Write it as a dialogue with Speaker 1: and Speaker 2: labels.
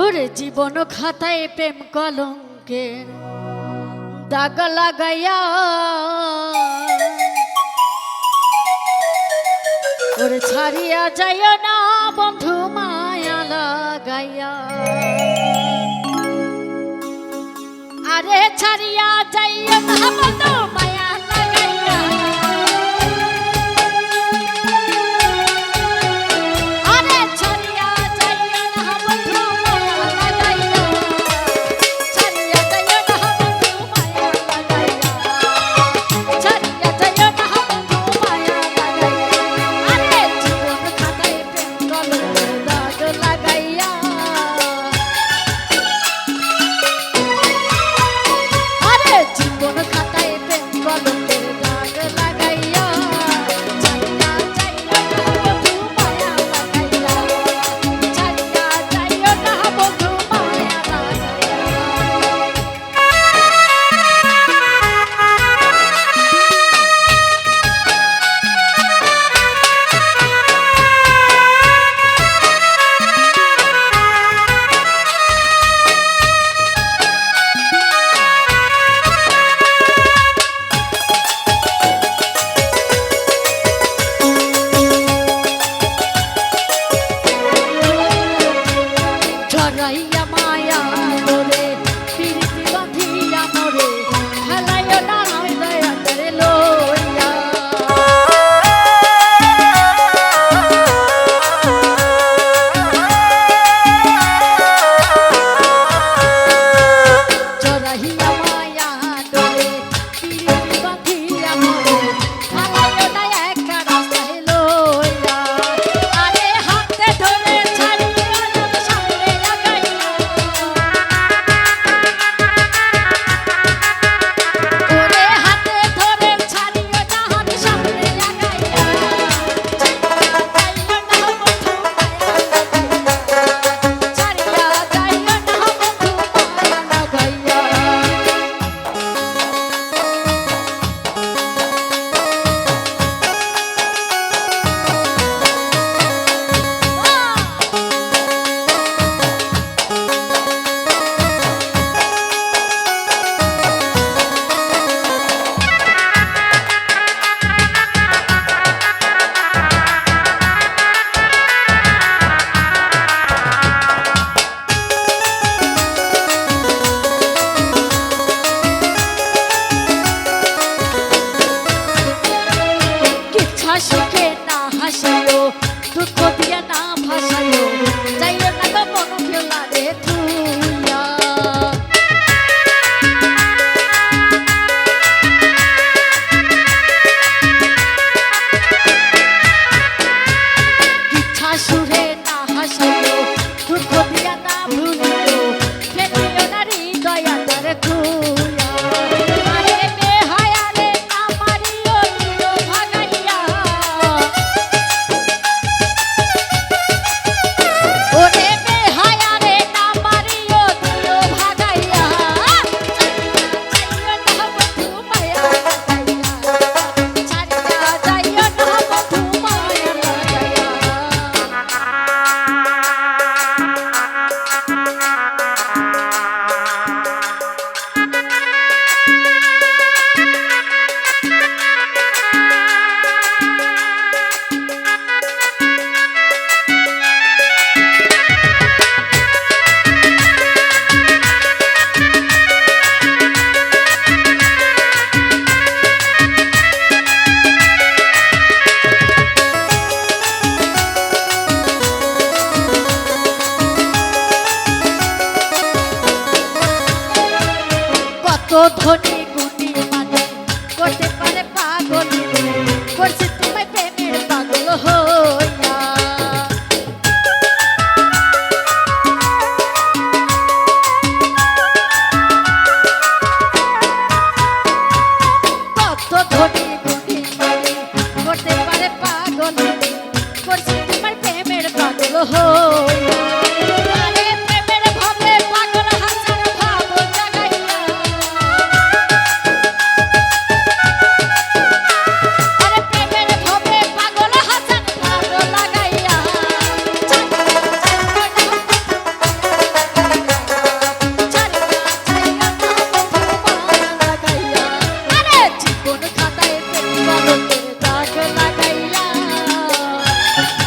Speaker 1: ওরে জীবন খাতায় প্রেম কলঙ্কের দাগ লাগাইয়া। ওরে ছাড়িয়া যাইও না বন্ধু মায়া লাগাইয়া। আরে ছাড়িয়া যাইও না বন্ধু পাগল করছে thank you